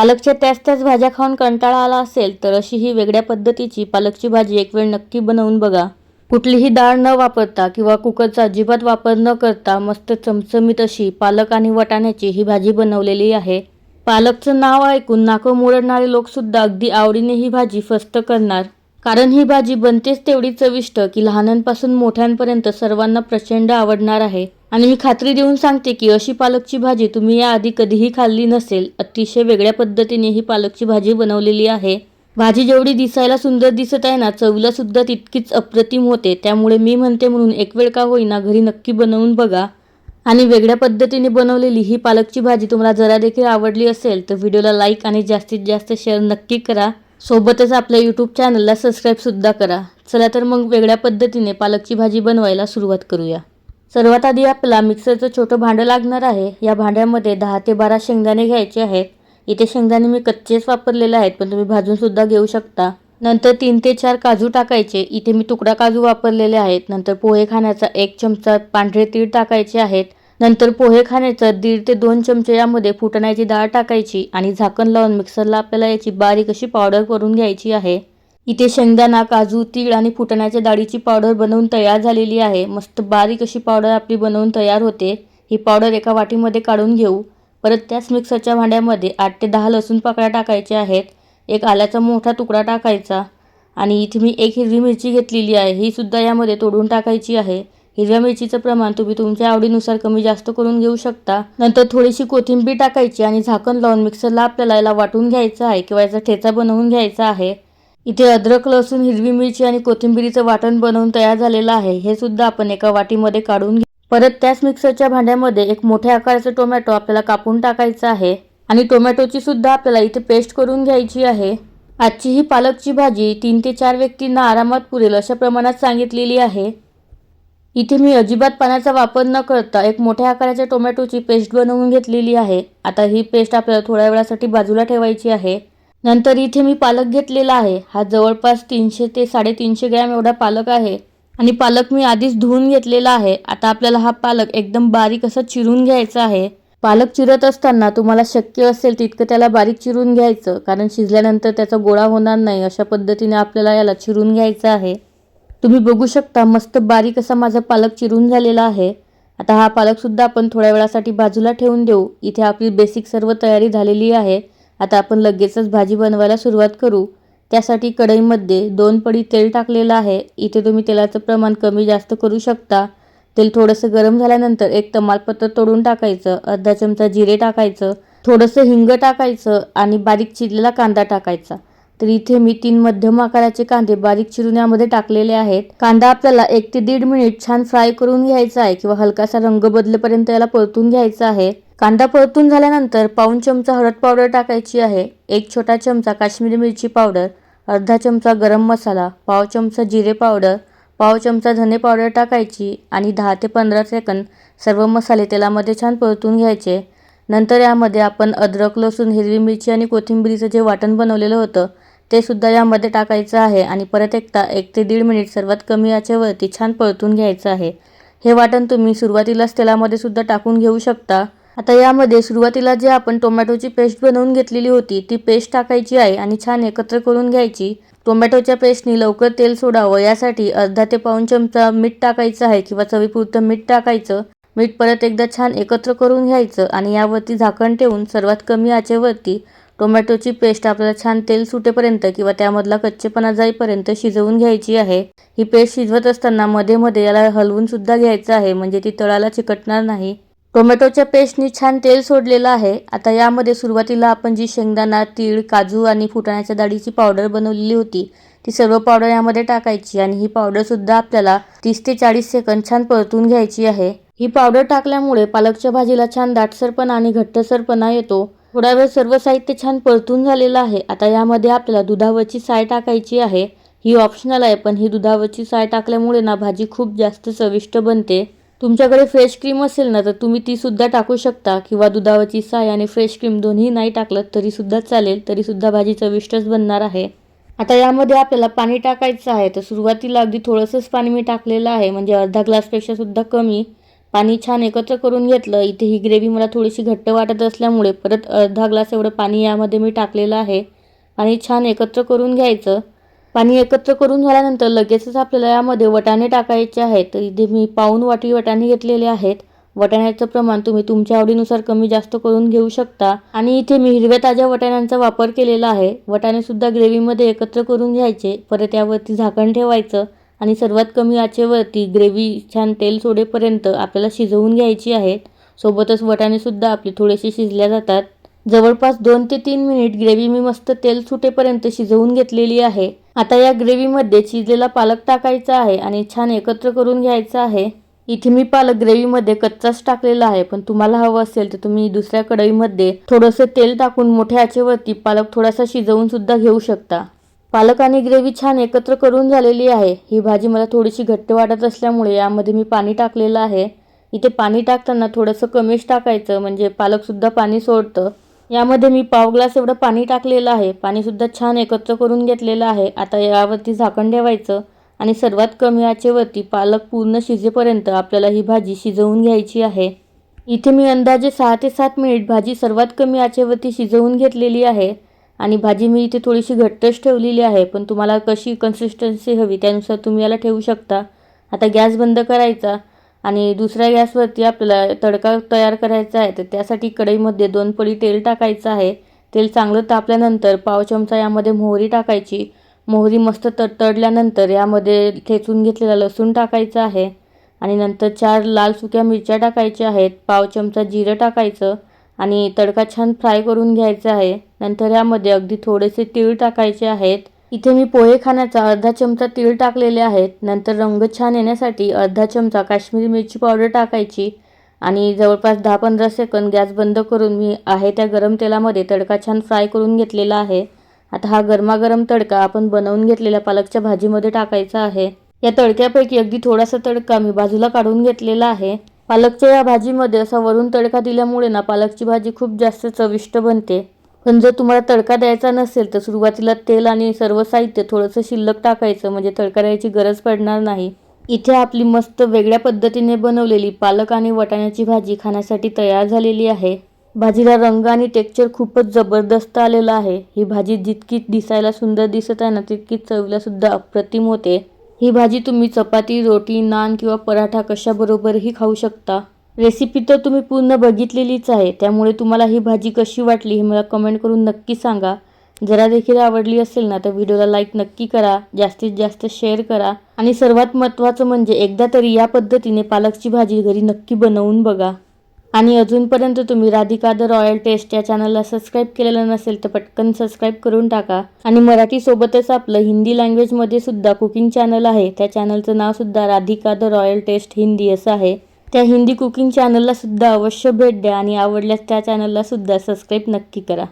पालकच्या त्याच त्याच भाज्या खाऊन कंटाळा आला असेल तर अशी ही वेगळ्या पद्धतीची पालकची भाजी एक वेळ नक्की बनवून बघा. कुठलीही डाळ न वापरता किंवा कुकरचा अजिबात वापर न करता मस्त चमचमीत अशी पालक आणि वटाण्याची ही भाजी बनवलेली आहे. पालकचं नाव ऐकून नाकं मुरडणारे लोकसुद्धा अगदी आवडीने ही भाजी फस्त करणार. कारण ही भाजी बनतेच तेवढी चविष्ट की लहानांपासून मोठ्यांपर्यंत सर्वांना प्रचंड आवडणार आहे. आणि मी खात्री देऊन सांगते की अशी पालकची भाजी तुम्ही याआधी कधीही खाल्ली नसेल अतिशय वेगळ्या पद्धतीने ही पालकची भाजी बनवलेली आहे. भाजी जेवढी दिसायला सुंदर दिसत आहे ना चवीला सुद्धा तितकीच अप्रतिम होते. त्यामुळे मी म्हणते म्हणून एक वेळ का होईना घरी नक्की बनवून बघा. आणि वेगळ्या पद्धतीने बनवलेली ही पालकची भाजी तुम्हाला जरा देखील आवडली असेल तर व्हिडिओला लाईक आणि जास्तीत जास्त शेअर नक्की करा. सोबतच आपल्या यूट्यूब चॅनलला सबस्क्राईबसुद्धा करा. चला तर मग वेगळ्या पद्धतीने पालकची भाजी बनवायला सुरुवात करूया. सर्वात आधी आपला मिक्सरचं छोटं भांडं लागणार आहे. या भांड्यामध्ये दहा ते बारा शेंगदाणे घ्यायचे आहेत. इथे शेंगदाणे मी कच्चेच वापरलेले आहेत पण तुम्ही भाजूनसुद्धा घेऊ शकता. नंतर तीन ते चार काजू टाकायचे. इथे मी तुकडा काजू वापरलेले आहेत. नंतर पोहे खाण्याचा एक चमचा पांढरे तीळ टाकायचे आहेत. नंतर पोहे खाण्याचं दीड ते दोन चमचे यामध्ये फुटण्याची डाळ टाकायची आणि झाकण लावून मिक्सरला आपल्याला याची बारीक अशी पावडर करून घ्यायची आहे. इथे शेंगदाणा काजू तीळ आणि फुटण्याच्या डाळीची पावडर बनवून तयार झालेली आहे. मस्त बारीक अशी पावडर आपली बनवून तयार होते. ही पावडर एका वाटीमध्ये काढून घेऊ. परत त्याच मिक्सरच्या भांड्यामध्ये आठ ते दहा लसूण पाकळ्या टाकायच्या आहेत. एक आल्याचा मोठा तुकडा टाकायचा. आणि इथे मी एक हिरवी मिरची घेतलेली आहे. ही सुद्धा यामध्ये तोडून टाकायची आहे. हिरव्या मिरचीचं प्रमाण तुम्ही तुमच्या आवडीनुसार कमी जास्त करून घेऊ शकता. नंतर थोडीशी कोथिंबीर टाकायची आणि झाकण लावून मिक्सरला आपल्याला याला वाटून घ्यायचं आहे किंवा याचा ठेचा बनवून घ्यायचा आहे. इथे अद्रक लसूण हिरवी मिरची आणि कोथिंबीरीचं वाटण बनवून तयार झालेलं आहे. हे सुद्धा आपण एका वाटीमध्ये काढून घे परत त्याच मिक्सरच्या भांड्यामध्ये एक मोठ्या आकाराचा टोमॅटो आपल्याला कापून टाकायचा आहे. आणि टोमॅटोची सुद्धा आपल्याला इथे पेस्ट करून घ्यायची आहे. आजची ही पालकची भाजी तीन ते चार व्यक्तींना आरामात पुरेल अशा प्रमाणात सांगितलेली आहे. इथे मी अजिबात पाण्याचा वापर न करता एक मोठ्या आकाराच्या टोमॅटोची पेस्ट बनवून घेतलेली आहे. आता ही पेस्ट आपल्याला थोड्या वेळासाठी बाजूला ठेवायची आहे. नंतर इथे मी पालक घेतलेला आहे. हा जवळपास तीनशे ते साडेतीनशे ग्रॅम एवढा पालक आहे. आणि पालक मी आधीच धुवून घेतलेला आहे. आता आपल्याला हा पालक एकदम बारीक असा चिरून घ्यायचा आहे. पालक चिरत असताना तुम्हाला शक्य असेल तितकं त्याला बारीक चिरून घ्यायचं. कारण शिजल्यानंतर त्याचा गोळा होणार नाही. अशा पद्धतीने आपल्याला याला चिरून घ्यायचं आहे. तुम्ही बघू शकता मस्त बारीक असा माझा पालक चिरून झालेला आहे. आता हा पालकसुद्धा आपण थोड्या वेळासाठी बाजूला ठेवून देऊ. इथे आपली बेसिक सर्व तयारी झालेली आहे. आता आपण लगेचच भाजी बनवायला सुरुवात करू. त्यासाठी कढईमध्ये दोन पडी तेल टाकलेलं आहे. इथे तुम्ही तेलाचं प्रमाण कमी जास्त करू शकता. तेल थोडंसं गरम झाल्यानंतर एक तमालपत्र तोडून टाकायचं अर्धा चमचा जिरे टाकायचं थोडंसं हिंग टाकायचं आणि बारीक चिरलेला कांदा टाकायचा. तर इथे मी तीन मध्यम आकाराचे कांदे बारीक चिरून यामध्ये टाकलेले आहेत. कांदा आपल्याला एक ते दीड मिनिट छान फ्राय करून घ्यायचा आहे किंवा हलकासा रंग बदलेपर्यंत याला परतून घ्यायचा आहे. कांदा परतून झाल्यानंतर पाऊन चमचा हळद पावडर टाकायची आहे. एक छोटा चमचा काश्मीरी मिरची पावडर अर्धा चमचा गरम मसाला पाव चमचा जिरे पावडर पाव चमचा धने पावडर टाकायची आणि दहा ते पंधरा सेकंद सर्व मसाले तेलामध्ये छान परतून घ्यायचे. नंतर यामध्ये आपण अद्रक लसूण हिरवी मिरची आणि कोथिंबिरीचं जे वाटण बनवलेलं होतं ते सुद्धा यामध्ये टाकायचं आहे आणि परत एकदा एक ते दीड मिनिट सर्वात कमी याच्यावरती छान परतून घ्यायचं आहे. हे वाटण तुम्ही सुरुवातीलाच तेलामध्ये सुद्धा टाकून घेऊ शकता. आता यामध्ये सुरुवातीला जे आपण टोमॅटोची पेस्ट बनवून घेतलेली होती ती पेस्ट टाकायची आहे आणि छान एकत्र करून घ्यायची. टोमॅटोच्या पेस्टनी लवकर तेल सोडावं यासाठी अर्धा ते पाऊन चमचा मीठ टाकायचं आहे किंवा चवीपुरतं मीठ टाकायचं. मीठ परत एकदा छान एकत्र करून घ्यायचं आणि यावरती झाकण ठेवून सर्वात कमी आचेवरती टोमॅटोची पेस्ट आपल्याला छान तेल सुटेपर्यंत किंवा त्यामधला कच्चेपणा जाईपर्यंत शिजवून घ्यायची आहे. ही पेस्ट शिजवत असताना मध्ये मध्ये याला हलवून सुद्धा घ्यायचं आहे म्हणजे ती तळाला चिकटणार नाही. टोमॅटोच्या पेस्टनी छान तेल सोडलेलं आहे. आता यामध्ये सुरुवातीला आपण जी शेंगदाणा तीळ काजू आणि फुटाण्याच्या डाळीची पावडर बनवलेली होती ती सर्व पावडर यामध्ये टाकायची आणि ही पावडरसुद्धा आपल्याला तीस ते चाळीस सेकंद छान परतून घ्यायची आहे. ही पावडर टाकल्यामुळे पालकच्या भाजीला छान दाटसरपणा आणि घट्टसरपणा येतो. थोडा वेळ सर्व साहित्य छान परतून झालेलं आहे. आता यामध्ये आपल्याला दुधावरची साय टाकायची आहे. ही ऑप्शनल आहे पण ही दुधावरची साय टाकल्यामुळे ना भाजी खूप जास्त चविष्ट बनते. तुमच्याकडे फ्रेश क्रीम असेल ना तर तुम्ही ती सुद्धा टाकू शकता. किंवा दुधावरची साय आणि फ्रेश क्रीम दोन्ही नाही टाकलं तरी सुद्धा चालेल तरी सुद्धा भाजी चविष्टच बनणार आहे. आता यामध्ये आपल्याला पाणी टाकायचं आहे. तर सुरुवातीला अगदी थोडंसंच पाणी मी टाकलेलं आहे. म्हणजे अर्धा ग्लासपेक्षा सुद्धा कमी. पाणी छान एकत्र करून घेतलं. इथे ही ग्रेव्ही मला थोडीशी घट्ट वाटत असल्यामुळे परत अर्धा ग्लास एवढं पाणी यामध्ये मी टाकलेलं आहे आणि छान एकत्र करून घ्यायचं. पाणी एकत्र करून झाल्यानंतर लगेचच आपल्याला यामध्ये वटाणे टाकायचे आहेत. तर इथे मी पाऊन वाटी वटाणे घेतलेले आहेत. वटाण्याचं प्रमाण तुम्ही तुमच्या आवडीनुसार कमी जास्त करून घेऊ शकता. आणि इथे मी हिरव्या ताज्या वटाण्यांचा वापर केलेला आहे. वटाणेसुद्धा ग्रेव्हीमध्ये एकत्र करून घ्यायचे. परत यावरती झाकण ठेवायचं. आणि सर्वात कमी आचेवरती ग्रेव्ही छान तेल सोडेपर्यंत आपल्याला शिजवून घ्यायची आहे. सोबतच वटाणे सुद्धा आपले थोडेसे शिजल्या जातात. जवळपास दोन ते तीन मिनिट ग्रेव्ही मी मस्त तेल सुटेपर्यंत शिजवून घेतलेली आहे. आता या ग्रेव्हीमध्ये शिजलेला पालक टाकायचा आहे आणि छान एकत्र करून घ्यायचा आहे. इथे मी पालक ग्रेव्हीमध्ये कच्चाच टाकलेला आहे पण तुम्हाला हवं असेल तर तुम्ही दुसऱ्या कढईमध्ये थोडंसं तेल टाकून मोठ्या आचेवरती पालक थोडासा शिजवून सुद्धा घेऊ शकता. पालक आणि ग्रेव्ही छान एकत्र करून झालेली आहे. ही भाजी मला थोडीशी घट्ट वाटत असल्यामुळे यामध्ये मी पाणी टाकलेलं आहे. इथे पाणी टाकताना थोडंसं कमीच टाकायचं म्हणजे पालकसुद्धा पाणी सोडतं. यामध्ये मी पाव ग्लास एवढं पाणी टाकलेलं आहे. पाणीसुद्धा छान एकत्र करून घेतलेलं आहे. आता यावरती झाकण ठेवायचं आणि सर्वात कमी आचेवरती पालक पूर्ण शिजेपर्यंत आपल्याला ही भाजी शिजवून घ्यायची आहे. इथे मी अंदाजे सहा ते सात मिनिट भाजी सर्वात कमी आचेवरती शिजवून घेतलेली आहे. आणि भाजी मी इथे थोडीशी घट्टच ठेवलेली आहे पण तुम्हाला कशी कन्सिस्टन्सी हवी त्यानुसार तुम्ही याला ठेवू शकता. आता गॅस बंद करायचा आणि दुसऱ्या गॅसवरती आपल्याला तडका तयार करायचा आहे तर त्यासाठी कढईमध्ये दोन पळी तेल टाकायचं आहे. तेल चांगलं तापल्यानंतर पाव चमचा यामध्ये मोहरी टाकायची. मोहरी मस्त तडतडल्यानंतर यामध्ये ठेचून घेतलेला लसूण टाकायचा आहे. आणि नंतर चार लाल सुक्या मिरच्या टाकायच्या आहेत. पाव चमचा जिरं टाकायचं आणि तडका छान फ्राय करून घ्यायचा आहे. नंतर यामध्ये अगदी थोडेसे तीळ टाकायचे आहेत. इथे मी पोहे खाण्याचा अर्धा चमचा तीळ टाकलेले आहेत. नंतर रंग छान येण्यासाठी अर्धा चमचा काश्मीरी मिरची पावडर टाकायची आणि जवळपास दहा पंधरा सेकंद गॅस बंद करून मी आहे त्या गरम तेलामध्ये तडका छान फ्राय करून घेतलेला आहे. आता हा गरमागरम तडका आपण बनवून घेतलेल्या पालकच्या भाजीमध्ये टाकायचा आहे. या तडक्यापैकी अगदी थोडासा तडका मी बाजूला काढून घेतलेला आहे. पालकच्या या भाजीमध्ये असा वरून तडका दिल्यामुळे ना पालकची भाजी खूप जास्त चविष्ट बनते. पण जर तुम्हाला तडका द्यायचा नसेल तर सुरुवातीला तेल आणि सर्व साहित्य थोडंसं शिल्लक टाकायचं म्हणजे तडका द्यायची गरज पडणार नाही. इथे आपली मस्त वेगळ्या पद्धतीने बनवलेली पालक आणि वटाण्याची भाजी खाण्यासाठी तयार झालेली आहे. भाजीला रंग आणि टेक्स्चर खूपच जबरदस्त आलेलं आहे. ही भाजी जितकी दिसायला सुंदर दिसत आहे ना तितकीच चवीला सुद्धा अप्रतिम होते. ही भाजी तुम्ही चपाती रोटी नान किंवा पराठा कशाबरोबरही खाऊ शकता. रेसिपी तर तुम्ही पूर्ण बघितलेलीच आहे त्यामुळे तुम्हाला ही भाजी कशी वाटली हे मला कमेंट करून नक्की सांगा. जरा देखील आवडली असेल ना तर व्हिडिओला लाईक नक्की करा जास्तीत जास्त शेअर करा. आणि सर्वात महत्त्वाचं म्हणजे एकदा तरी या पद्धतीने पालकची भाजी घरी नक्की बनवून बघा. आणि अजूनपर्यंत तुम्ही राधिका द रॉयल टेस्ट या चॅनलला सबस्क्राईब केलेलं नसेल तर पटकन सबस्क्राईब करून टाका. आणि मराठीसोबतच आपलं हिंदी लँग्वेजमध्ये सुद्धा कुकिंग चॅनल आहे. त्या चॅनलचं नावसुद्धा Radhika the royal taste Hindi असं आहे. त्या हिंदी कुकिंग चॅनलला सुद्धा अवश्य भेट द्या आणि आवडल्यास त्या चॅनलला सुद्धा सबस्क्राईब नक्की करा.